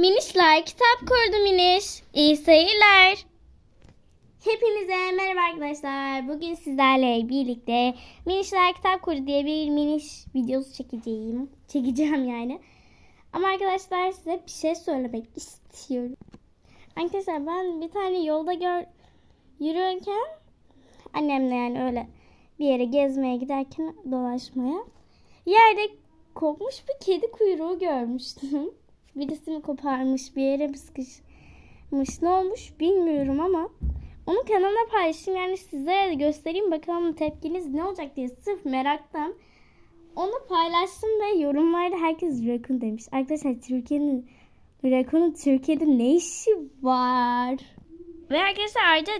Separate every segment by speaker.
Speaker 1: Minişler kitap kurdu Miniş. İyi seyirler. Hepinize merhaba arkadaşlar. Bugün sizlerle birlikte Minişler Kitap Kurdu diye bir miniş videosu çekeceğim. Çekeceğim yani. Ama arkadaşlar size bir şey söylemek istiyorum. Arkadaşlar ben bir tane yolda gör yürürken annemle yani öyle bir yere gezmeye giderken dolaşmaya yerde kopmuş bir kedi kuyruğu görmüştüm. Birisi mi koparmış bir yere mi sıkışmış ne olmuş bilmiyorum ama onu kanalına paylaşayım yani sizlere de göstereyim bakalım tepkiniz ne olacak diye sırf meraktan onu paylaştım ve yorumlarda herkes Rakun demiş. Arkadaşlar Türkiye'nin Rakun'un Türkiye'de ne işi var? Ve arkadaşlar ayrıca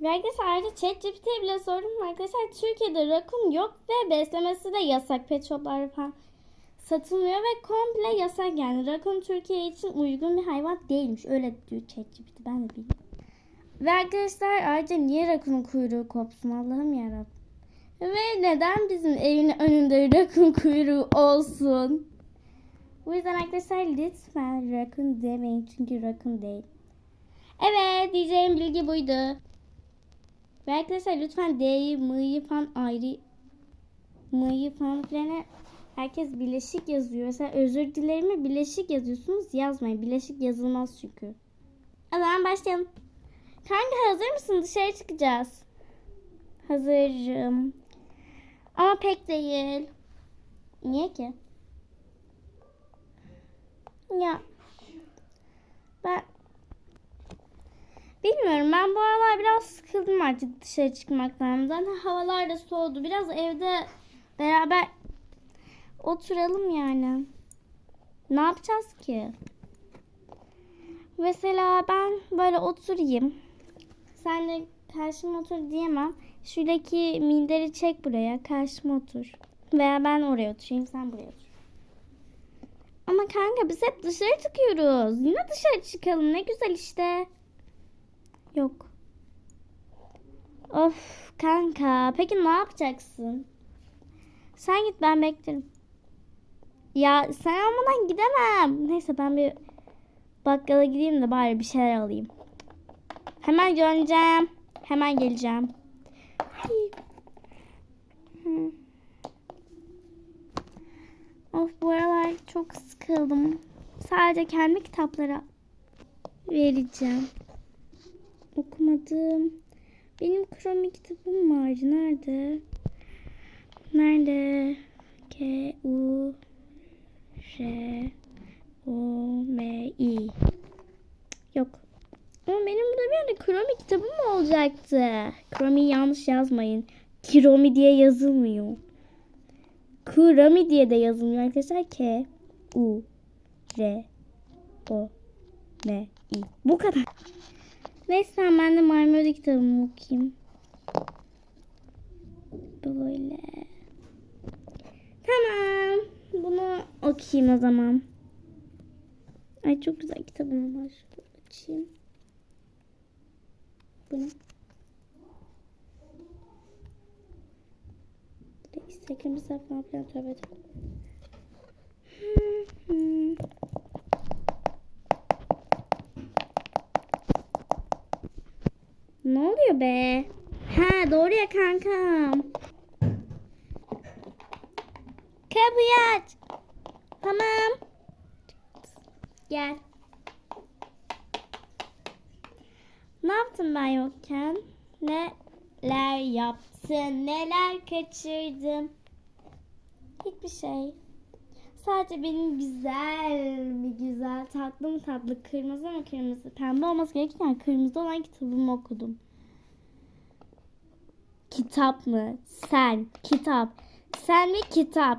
Speaker 1: ve arkadaşlar ayrıca ChatGPT'ye bile sordum. Arkadaşlar Türkiye'de rakun yok ve beslemesi de yasak. Pet shoplarda falan satılmıyor ve komple yasak yani. Rakun Türkiye için uygun bir hayvan değilmiş. Öyle diyor ChatGPT. Ben de bilmiyorum. Ve arkadaşlar ayrıca niye rakunun kuyruğu kopsun Allah'ım yarabbim. Ve neden bizim evin önünde rakun kuyruğu olsun? Bu yüzden arkadaşlar lütfen rakun demeyin çünkü rakun değil. Evet diyeceğim bilgi buydu. Ve arkadaşlar lütfen D'yi, M'yi falan ayrı M'yi falan filan herkes bileşik yazıyor. Mesela özür dilerimi bileşik yazıyorsunuz yazmayın. Bileşik yazılmaz çünkü. O zaman başlayalım. Kanka hazır mısın? Dışarı çıkacağız. Hazırım. Ama pek değil. Niye ki? Ya ben bilmiyorum ben bu aralar biraz sıkıldım artık dışarı çıkmaktan. Zaten havalar da soğudu. Biraz evde beraber oturalım yani. Ne yapacağız ki? Mesela ben böyle oturayım. Sen de karşıma otur diyemem. Şuradaki minderi çek buraya. Karşıma otur. Veya ben oraya oturayım. Sen buraya otur. Ama kanka biz hep dışarı çıkıyoruz. Yine dışarı çıkalım. Ne güzel işte. Yok. Of kanka. Peki ne yapacaksın? Sen git ben beklerim. Ya sen olmadan gidemem. Neyse ben bir bakkala gideyim de bari bir şeyler alayım. Hemen döneceğim. Hemen geleceğim. Of bu aralar çok sıkıldım. Sadece kendi kitaplara vereceğim. Okumadım. Benim kromi kitabım vardı. Nerede? Nerede? K U R O M I Yok. Ama benim burada bir yerde kromi kitabım olacaktı. Kromi yanlış yazmayın. Kiromi diye yazılmıyor. Kurami diye de yazılmıyor arkadaşlar. K U R O M I. Bu kadar. Neyse ben de Marmara kitabımı okuyayım. Böyle. Tamam. Bunu okuyayım o zaman. Ay çok güzel kitabım var. Açayım. Bu ne? Hesap falan filan tövbe. Ne oluyor be? Ha doğru ya kankam. Kapıyı aç. Tamam. Gel. Ne yaptım ben yokken? Neler yaptın? Neler kaçırdın? Hiçbir şey. Sadece benim güzel mi güzel, tatlı mı tatlı, kırmızı mı kırmızı, pembe olması gerekirken kırmızı olan kitabımı okudum. Kitap mı? Sen, kitap. Sen ve kitap.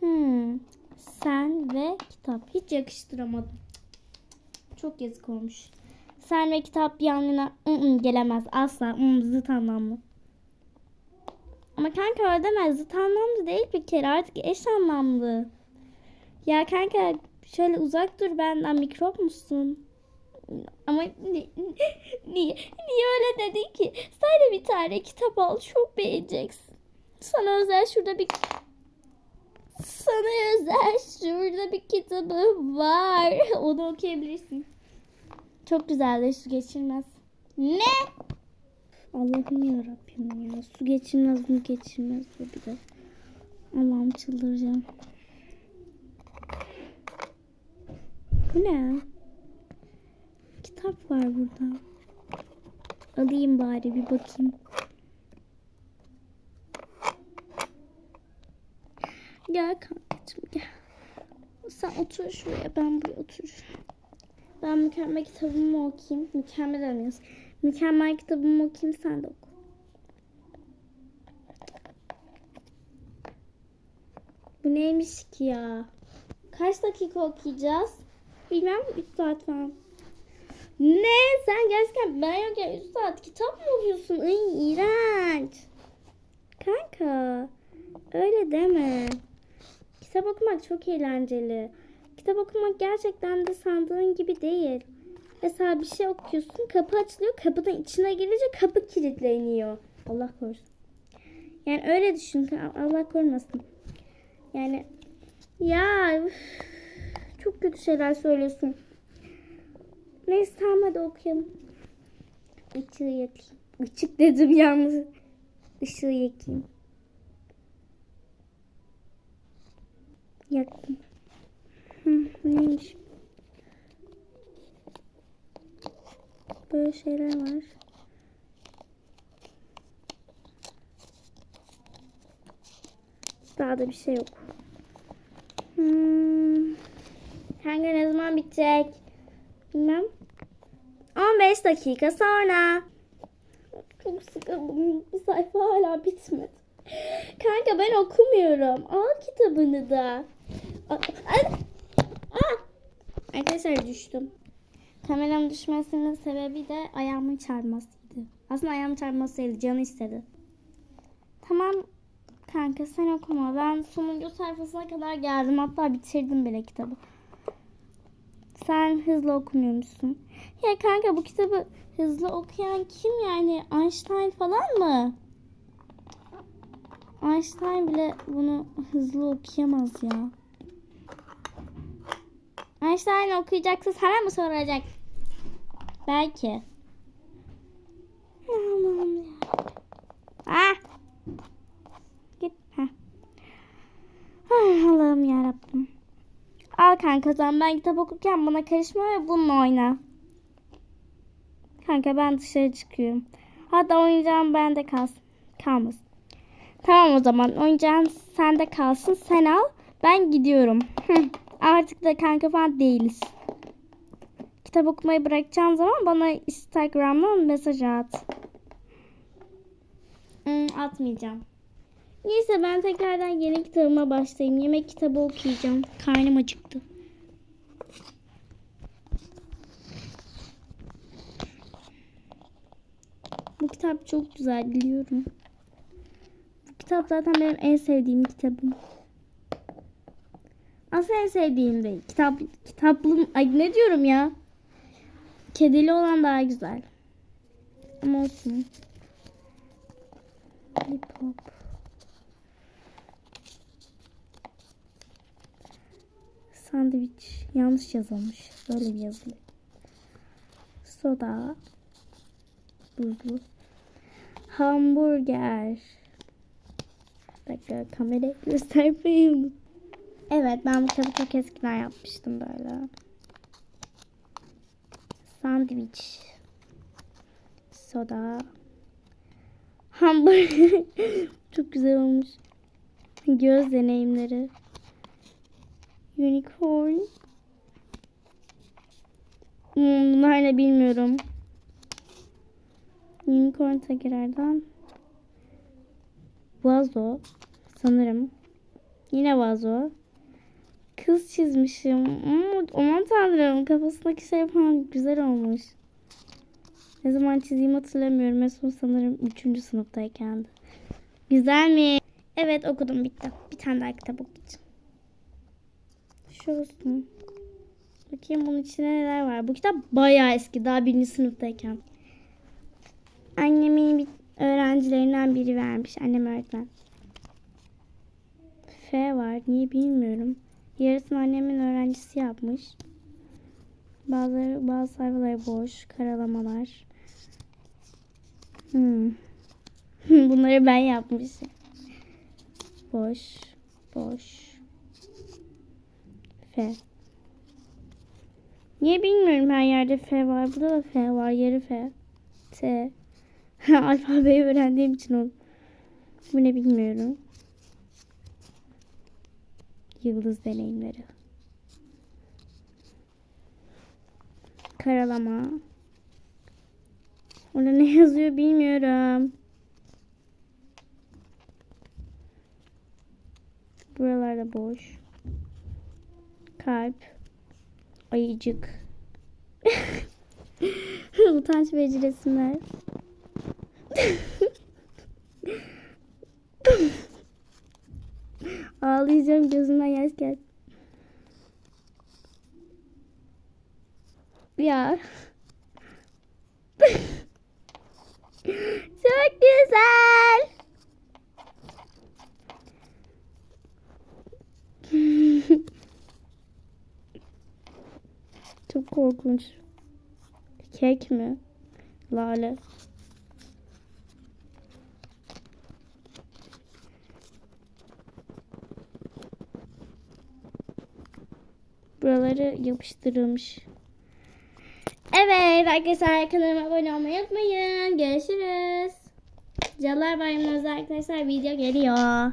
Speaker 1: Hmm. Sen ve kitap. Hiç yakıştıramadım. Çok yazık olmuş. Sen ve kitap yan yana ı -ı, gelemez asla. Hı, zıt anlamlı. Ama kanka öyle deme. Zıt anlamlı değil bir kere. Artık eş anlamlı. Ya kanka şöyle uzak dur benden mikrop musun? Ama ni, niye, niye öyle dedin ki? De bir tane kitap al çok beğeneceksin. Sana özel şurada bir Sana özel şurada bir kitabım var. Onu okuyabilirsin. Çok güzeldir su geçirmez. Ne? Allah'ım yarabbim ya. Su geçirmez mi geçirmez bu bir de. Allah'ım çıldıracağım. Bu ne? Kitap var burada. Alayım bari bir bakayım. Gel kankacığım gel. Sen otur şuraya ben buraya otur. Ben mükemmel kitabımı okuyayım. Mükemmel demiyoruz. Mükemmel kitabımı okuyayım sen de oku. Bu neymiş ki ya? Kaç dakika okuyacağız? Bilmem 3 saat falan. Ne? Sen gerçekten ben yokken 3 saat kitap mı okuyorsun? Ay iğrenç. Kanka öyle deme. Kitap okumak çok eğlenceli. Kitap okumak gerçekten de sandığın gibi değil. Mesela bir şey okuyorsun, kapı açılıyor, kapının içine girince kapı kilitleniyor. Allah korusun. Yani öyle düşün. Allah korumasın. Yani ya çok kötü şeyler söylüyorsun. Neyse tamam hadi okuyalım. Işığı yakayım. Işık dedim yalnız. Işığı yakayım. Yaktım. Neymiş? Böyle şeyler var. Daha da bir şey yok. Hmm. Hangi ne zaman bitecek? Bilmem. 15 dakika sonra. Çok sıkıldım. Bu sayfa hala bitmedi. Kanka ben okumuyorum. Al kitabını da. Ay- Aa! Arkadaşlar düştüm. Kameram düşmesinin sebebi de ayağımın çarpmasıydı. Aslında ayağımın çarpmasıydı. Canı istedi. Tamam kanka sen okuma. Ben sonuncu sayfasına kadar geldim. Hatta bitirdim bile kitabı. Sen hızlı okumuyormuşsun. Ya kanka bu kitabı hızlı okuyan kim yani? Einstein falan mı? Einstein bile bunu hızlı okuyamaz ya. Einstein okuyacaksa sana mı soracak? Belki. Allah'ım ya. Ah! Git. Ay Allah'ım yarabbim. Al kanka sen ben kitap okurken bana karışma ve bununla oyna. Kanka ben dışarı çıkıyorum. Hatta oyuncağım bende kalsın. Kalmasın. Tamam o zaman oyuncağın sende kalsın. Sen al. Ben gidiyorum. Artık da kanka falan değiliz. Kitap okumayı bırakacağın zaman bana Instagram'dan mesaj at. Hmm, atmayacağım. Neyse ben tekrardan yeni kitabıma başlayayım. Yemek kitabı okuyacağım. Karnım acıktı. Bu kitap çok güzel biliyorum. Bu kitap zaten benim en sevdiğim kitabım. Aslında en sevdiğim değil. Kitap, kitaplım, ay ne diyorum ya? Kedili olan daha güzel. Ama olsun. Hip hop. Sandviç. Yanlış yazılmış. Böyle bir yazılı. Soda. Buzlu. Hamburger. Bir dakika kamerayı göstermeyi Evet ben bu kitabı çok eskiden yapmıştım böyle. Sandviç. Soda. Hamburger. çok güzel olmuş. Göz deneyimleri. Unicorn. Hmm, bunlar ne bilmiyorum. Unicorn tekrardan. Vazo. Sanırım. Yine vazo. Kız çizmişim. Hmm, aman tanrım kafasındaki şey falan güzel olmuş. Ne zaman çizdiğimi hatırlamıyorum. En son sanırım 3. sınıftayken. Güzel mi? Evet okudum bitti. Bir tane daha kitap okuyacağım. Şu olsun. Bakayım bunun içinde neler var. Bu kitap bayağı eski. Daha birinci sınıftayken. Annemin bir öğrencilerinden biri vermiş. Annem öğretmen. F var. Niye bilmiyorum. Yarısını annemin öğrencisi yapmış. Bazıları, bazı sayfalar boş. Karalamalar. Hmm. Bunları ben yapmışım. Boş. Boş. F. Niye bilmiyorum her yerde F var. Burada da F var. Yarı F. T. Alfabeyi öğrendiğim için o. Bu ne bilmiyorum. Yıldız deneyimleri. Karalama. Orada ne yazıyor bilmiyorum. Buralarda boş. Kalp. Ayıcık. Utanç verici resimler. Ağlayacağım gözümden yaş geldi. Ya. Çok güzel. Çok korkunç. Kek mi? Lale. Buraları yapıştırılmış. Evet arkadaşlar kanalıma abone olmayı unutmayın. Görüşürüz. Cadılar Bayramı'nda arkadaşlar video geliyor.